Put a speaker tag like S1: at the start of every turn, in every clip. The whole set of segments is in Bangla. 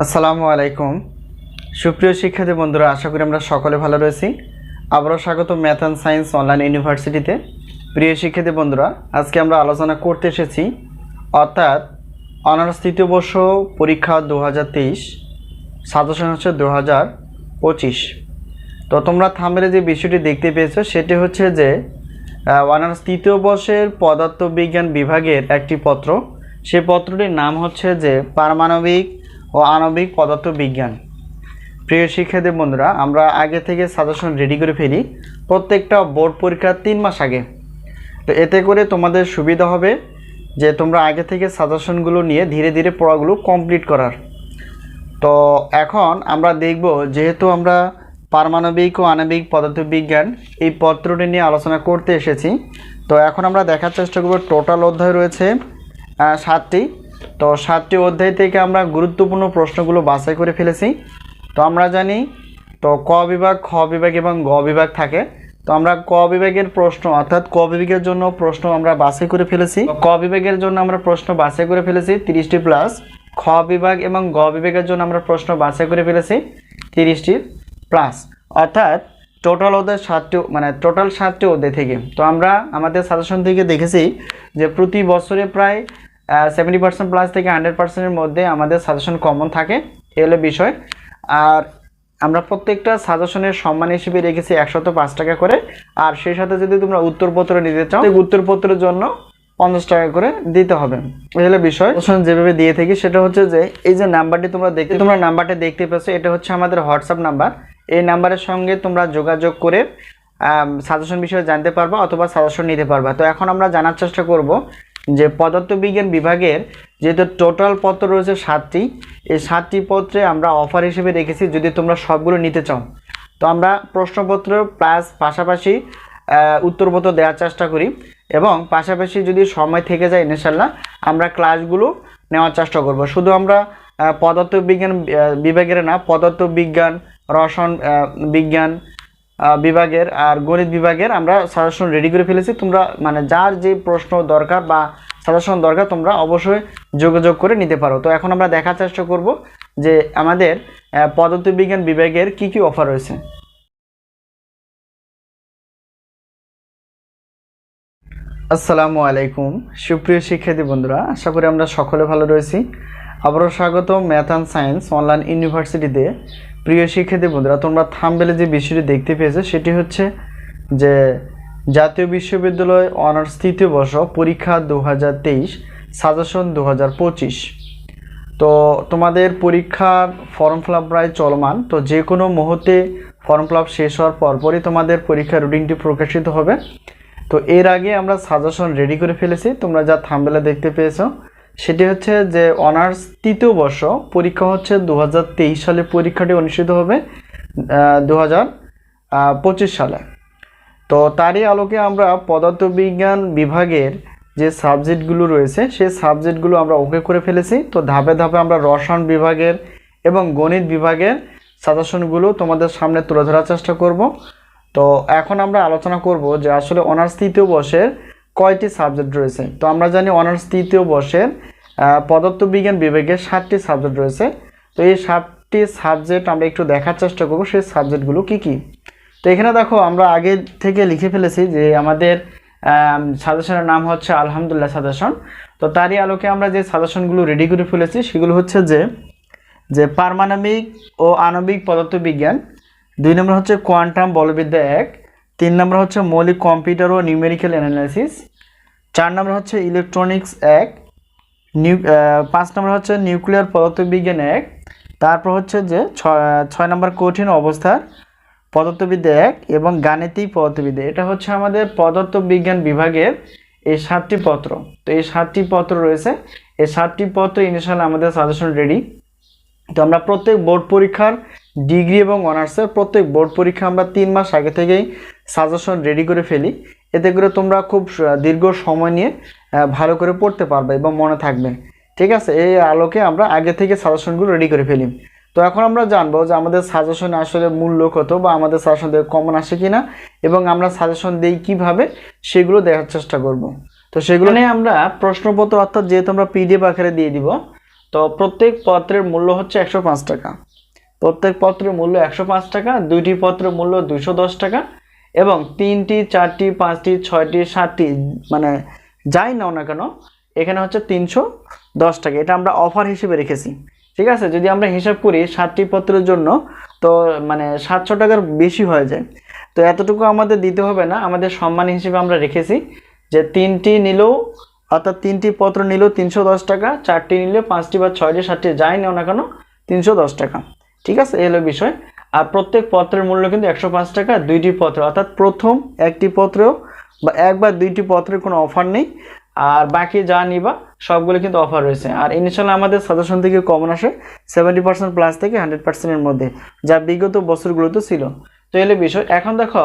S1: আসসালামু আলাইকুম। সুপ্রিয় শিক্ষার্থী বন্ধুরা, আশা করি আমরা সকলে ভালো রয়েছি। আবারও স্বাগত ম্যাথ অ্যান্ড সায়েন্স অনলাইন ইউনিভার্সিটিতে। প্রিয় শিক্ষার্থী বন্ধুরা, আজকে আমরা আলোচনা করতে এসেছি, অর্থাৎ অনার্স তৃতীয় বর্ষ পরীক্ষা দু হাজার তেইশ সাজেশন হচ্ছে দু হাজার পঁচিশ। তো তোমরা থামেলে যে বিষয়টি দেখতে পেয়েছ, সেটি হচ্ছে যে অনার্স তৃতীয় বর্ষের পদার্থবিজ্ঞান বিভাগের একটি পত্র। সে পত্রটির নাম হচ্ছে যে, পারমাণবিক ও আণবিক পদার্থবিজ্ঞান প্রিয় শিক্ষার্থী বন্ধুরা, আমরা আগে থেকে সাজেশন রেডি করে ফেলি। প্রত্যেকটা বোর্ড পরীক্ষার তিন মাস আগে। তো এতে করে তোমাদের সুবিধা হবে যে তোমরা আগে থেকে সাজেশনগুলো নিয়ে ধীরে ধীরে পড়াগুলো কমপ্লিট করার। তো এখন আমরা দেখব, যেহেতু আমরা পারমাণবিক ও আণবিক পদার্থবিজ্ঞান এই পত্রটি নিয়ে আলোচনা করতে এসেছি, তো এখন আমরা দেখার চেষ্টা করব টোটাল অধ্যায় রয়েছে সাতটি। তো সাতটি অধ্যায় থেকে আমরা গুরুত্বপূর্ণ প্রশ্নগুলো বাছাই করে ফেলেছি। তো আমরা জানি, তো ক বিভাগ, খ বিভাগ এবং গ বিভাগ থাকে। তো আমরা ক বিভাগের প্রশ্ন, অর্থাৎ ক বিভাগের জন্য প্রশ্ন আমরা বাছাই করে ফেলেছি। ক বিভাগের জন্য আমরা প্রশ্ন বাছাই করে ফেলেছি, তিরিশটি প্লাস খ বিভাগ এবং গ বিভাগের জন্য আমরা প্রশ্ন বাছাই করে ফেলেছি, তিরিশটি প্লাস অর্থাৎ টোটাল ওদের সাতটি মানে টোটাল সাতটি অধ্যায় থেকে। তো আমরা আমাদের সাজেশন থেকে দেখেছি যে প্রতি বছরে প্রায় সেভেন্টি পার্সেন্ট প্লাস থেকে হান্ড্রেড পার্সেন্টের মধ্যে আমাদের সাজেশন কমন থাকে। এ হলো বিষয়। আর আমরা প্রত্যেকটা সাজেশনের সম্মান হিসেবে রেখেছি একশত পাঁচ টাকা করে। আর সেই সাথে যদি তোমরা উত্তরপত্র নিতে চাও উত্তরপত্রের জন্য পঞ্চাশ টাকা করে দিতে হবে। এই হলো বিষয়। যেভাবে দিয়ে থাকি, সেটা হচ্ছে যে, এই যে নাম্বারটি তোমরা দেখতে তোমরা নাম্বারটা দেখতে পেছো এটা হচ্ছে আমাদের হোয়াটসঅ্যাপ নাম্বার। এই নাম্বারের সঙ্গে তোমরা যোগাযোগ করে সাজেশন বিষয়ে জানতে পারবা অথবা সাজেশন নিতে পারবা। তো এখন আমরা জানার চেষ্টা করব যে পদার্থবিজ্ঞান বিভাগের যেহেতু টোটাল পত্র রয়েছে সাতটি এই সাতটি পত্রে আমরা অফার হিসেবে রেখেছি যদি তোমরা সবগুলো নিতে চাও। তো আমরা প্রশ্নপত্র প্লাস পাশাপাশি উত্তরপত্র দেওয়ার চেষ্টা করি এবং পাশাপাশি যদি সময় থেকে যায় ইনশাল্লাহ আমরা ক্লাসগুলো নেওয়ার চেষ্টা করব। শুধু আমরা পদার্থবিজ্ঞান বিভাগের না পদার্থবিজ্ঞান রসায়ন আহ, বিজ্ঞান বিভাগের আর গণিত বিভাগের আমরা সাজেশন রেডি করে ফেলেছি। তোমরা মানে যার যে প্রশ্ন দরকার বা সাজেশন দরকার, তোমরা অবশ্যই যোগাযোগ করে নিতে পারো। তো এখন আমরা দেখার চেষ্টা করব যে আমাদের পদার্থবিজ্ঞান বিভাগের কি কি অফার রয়েছে। আসসালামু আলাইকুম। সুপ্রিয় শিক্ষার্থী বন্ধুরা, আশা করি আমরা সকলে ভালো রয়েছি। আবারও স্বাগত ম্যাথ অ্যান্ড সায়েন্স অনলাইন ইউনিভার্সিটিতে। প্রিয় শিক্ষার্থী বন্ধুরা, তোমরা থামবেলে যে বিষয়টি দেখতে পেয়েছ, সেটি হচ্ছে যে জাতীয় বিশ্ববিদ্যালয় অনার্স তৃতীয় বর্ষ পরীক্ষা দু হাজার তেইশ, সাজেশন দু হাজার পঁচিশ। তো তোমাদের পরীক্ষার ফর্ম ফিল আপ প্রায় চলমান, তো যে কোনো মুহূর্তে ফর্ম ফিল আপ শেষ হওয়ার পরপরই তোমাদের পরীক্ষার রুটিনটি প্রকাশিত হবে। তো এর আগে আমরা সাজেশন রেডি করে ফেলেছি, তোমরা যা থামবেলা দেখতে পেয়েছ সেটি হচ্ছে যে অনার্স তৃতীয় বর্ষ, পরীক্ষা হচ্ছে দু হাজার তেইশ সালে, পরীক্ষাটি অনুষ্ঠিত হবে দু সালে। তো তারই আলোকে আমরা পদার্থবিজ্ঞান বিভাগের যে সাবজেক্টগুলো রয়েছে, সেই সাবজেক্টগুলো আমরা ওকে করে ফেলেছি। তো ধাপে ধাপে আমরা রসায়ন বিভাগের এবং গণিত বিভাগের সাজেশনগুলো তোমাদের সামনে তুলে ধরার চেষ্টা করব। তো এখন আমরা আলোচনা করব যে আসলে অনার্স তৃতীয় বর্ষের কয়টি সাবজেক্ট রয়েছে? তো আমরা জানি অনার্স তৃতীয় বর্ষের পদার্থবিজ্ঞান বিভাগের সাতটি সাবজেক্ট রয়েছে। তো এই সাতটি সাবজেক্ট আমরা একটু দেখার চেষ্টা করব, সেই সাবজেক্টগুলো কি কি? তো এখানে দেখো, আমরা আগে থেকে লিখে ফেলেছি যে আমাদের সাজেশনের নাম হচ্ছে আলহামদুলিল্লাহ সাজেশন। তো তারই আলোকে আমরা যে সাজেশনগুলো রেডি করে ফেলেছি, সেগুলো হচ্ছে যে যে পারমাণবিক ও আণবিক পদার্থবিজ্ঞান। দুই নম্বর হচ্ছে কোয়ান্টাম বলবিদ্যা এক। তিন নম্বর হচ্ছে মৌলিক কম্পিউটার ও নিউমেরিক্যাল অ্যানালাইসিস চার নম্বর হচ্ছে ইলেকট্রনিক্স এক। নিউ পাঁচ নম্বর হচ্ছে নিউক্লিয়ার পদার্থবিজ্ঞান এক। তারপর হচ্ছে যে ছয় নম্বর কঠিন অবস্থার পদার্থবিদ্যা এক এবং গাণিতিক পদার্থবিদ্যা। এটা হচ্ছে আমাদের পদার্থবিজ্ঞান বিভাগের এই সাতটি পত্র। তো এই সাতটি পত্র রয়েছে। এই সাতটি পত্র ইনশাল্লাহ আমাদের সাজেশন রেডি তো আমরা প্রত্যেক বোর্ড পরীক্ষার ডিগ্রি এবং অনার্সের প্রত্যেক বোর্ড পরীক্ষা আমরা তিন মাস আগে থেকেই সাজেশন রেডি করে ফেলি। এতে করে তোমরা খুব দীর্ঘ সময় নিয়ে ভালো করে পড়তে পারবে এবং মনে থাকবে। ঠিক আছে? এই আলোকে আমরা আগে থেকে সাজেশনগুলো রেডি করে ফেলি। তো এখন আমরা জানব যে আমাদের সাজেশন আসলে মূল্য কত বা আমাদের সাজেশন থেকে কমন আসে কিনা এবং আমরা সাজেশন দিই কীভাবে, সেগুলো দেখার চেষ্টা করব। তো সেগুলো নিয়ে আমরা প্রশ্নপত্র অর্থাৎ যেহেতু আমরা পিডিএফ আকারে দিয়ে দিব, তো প্রত্যেক পত্রের মূল্য হচ্ছে একশো পাঁচ টাকা। প্রত্যেক পত্রের মূল্য একশো পাঁচ টাকা, দুইটি পত্রের মূল্য দশ টাকা এবং তিনটি, চারটি, পাঁচটি, ছয়টি, সাতটি মানে যাই নাও না কেন, এখানে হচ্ছে তিনশো দশ টাকা। এটা আমরা অফার হিসেবে রেখেছি। ঠিক আছে? যদি আমরা হিসাব করি সাতটি পত্রের জন্য, তো মানে সাতশো টাকার বেশি হয়ে যায়। তো এতটুকু আমাদের দিতে হবে না। আমাদের সম্মান হিসেবে আমরা রেখেছি যে তিনটি নিলেও, অর্থাৎ তিনটি পত্র নিলেও তিনশো দশ টাকা, চারটি নিলে পাঁচটি বা ছয়টি, সাতটি, যাই নাও না কেন, তিনশো দশ টাকা। ঠিক আছে? এই হলো বিষয়। আর প্রত্যেক পত্রের মূল্য কিন্তু একশো পাঁচ টাকা, দুইটি পত্র। অর্থাৎ প্রথম একটি পত্রেও বা এক বা দুইটি পত্রের কোনো অফার নেই। আর বাকি যা নিবা, সবগুলো কিন্তু অফার রয়েছে। আর ইনিশিয়াল আমাদের সাজেশন থেকে কমন আসে, সেভেন্টি পার্সেন্ট প্লাস থেকে হান্ড্রেড পার্সেন্টের মধ্যে, যা বিগত বছরগুলোতে ছিল। তো এলে বিষয়, এখন দেখো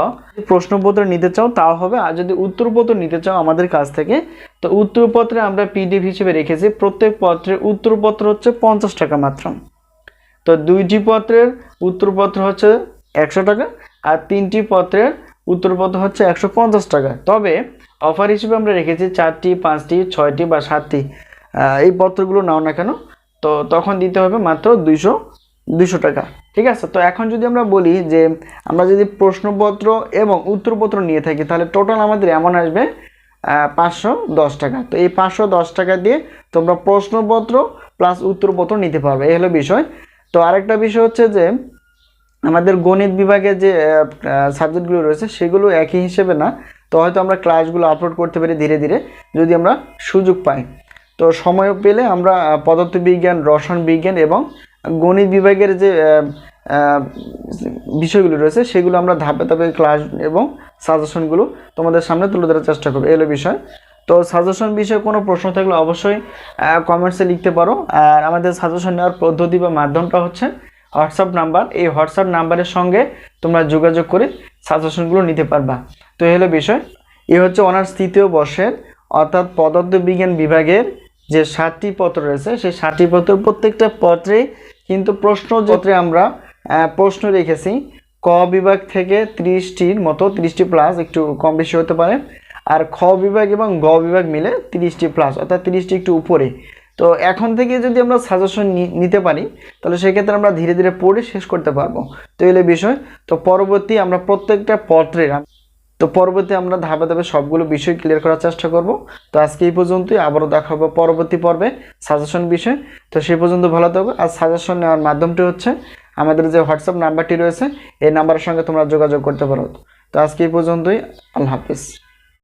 S1: প্রশ্নপত্র নিতে চাও, তাও হবে। আর যদি উত্তরপত্র নিতে চাও আমাদের কাছ থেকে, তো উত্তরপত্রে আমরা পিডিএফ হিসেবে রেখেছি। প্রত্যেক পত্রের উত্তরপত্র হচ্ছে পঞ্চাশ টাকা মাত্র। তো দুইটি পত্রের উত্তরপত্র হচ্ছে একশো টাকা আর তিনটি পত্রের উত্তরপত্র হচ্ছে একশো পঞ্চাশ টাকা। তবে অফার হিসেবে আমরা রেখেছি চারটি পাঁচটি ছয়টি বা সাতটি এই পত্রগুলো নাও না কেন? তো তখন দিতে হবে মাত্র দুইশো দুইশো টাকা। ঠিক আছে? তো এখন যদি আমরা বলি যে আমরা যদি প্রশ্নপত্র এবং উত্তরপত্র নিয়ে থাকি, তাহলে টোটাল আমাদের এমন আসবে পাঁচশো দশ টাকা। তো এই পাঁচশো দশ টাকা দিয়ে তোমরা প্রশ্নপত্র প্লাস উত্তরপত্র নিতে পারবে। এই হলো বিষয়। তো আরেকটা বিষয় হচ্ছে যে, আমাদের গণিত বিভাগে যে সাবজেক্টগুলো রয়েছে সেগুলো একই হিসেবে না। তো হয়তো আমরা ক্লাসগুলো আপলোড করতে পারি ধীরে ধীরে, যদি আমরা সুযোগ পাই। তো সময় পেলে আমরা পদার্থবিজ্ঞান, রসায়ন বিজ্ঞান এবং গণিত বিভাগের যে বিষয়গুলো রয়েছে সেগুলো আমরা ধাপে ধাপে ক্লাস এবং সাজেশনগুলো তোমাদের সামনে তুলে ধরার চেষ্টা করব। এলো বিষয়। তো সাজেশন বিষয়ে কোনো প্রশ্ন থাকলে অবশ্যই কমেন্টসে লিখতে পারো। আর আমাদের সাজেশন নেওয়ার পদ্ধতি বা মাধ্যমটা হচ্ছে হোয়াটসঅ্যাপ নাম্বার এই হোয়াটসঅ্যাপ নাম্বারের সঙ্গে তোমরা যোগাযোগ করে সাজেশনগুলো নিতে পারবা। তো এই হলো বিষয়। এ হচ্ছে অনার্স তৃতীয় বর্ষের, অর্থাৎ পদার্থবিজ্ঞান বিভাগের যে সাতটি পত্র রয়েছে, সেই সাতটি পত্র প্রত্যেকটা পত্রে কিন্তু প্রশ্ন পত্রে আমরা প্রশ্ন রেখেছি। ক বিভাগ থেকে ত্রিশটির মতো, ত্রিশটি প্লাস একটু কম বেশি হতে পারে। আর খ বিভাগ এবং গ বিভাগ মিলে তিরিশটি প্লাস অর্থাৎ তিরিশটি একটু উপরে। তো এখন থেকে যদি আমরা সাজেশন নিতে পারি, তাহলে সেক্ষেত্রে আমরা ধীরে ধীরে পড়ে শেষ করতে পারব। তো এলে বিষয়। তো পরবর্তী আমরা প্রত্যেকটা পত্রের তো পরবর্তী আমরা ধাপে ধাপে সবগুলো বিষয় ক্লিয়ার করার চেষ্টা করব। তো আজকে এই পর্যন্তই, আবারও দেখা হবে পরবর্তী পর্বে সাজেশন বিষয়। তো সেই পর্যন্ত ভালো থাকবে আর সাজেশন নেওয়ার মাধ্যমটি হচ্ছে আমাদের যে হোয়াটসঅ্যাপ নাম্বারটি রয়েছে, এই নাম্বারের সঙ্গে তোমরা যোগাযোগ করতে পারো। তো আজকে এই পর্যন্তই, আল্লাহ হাফিজ।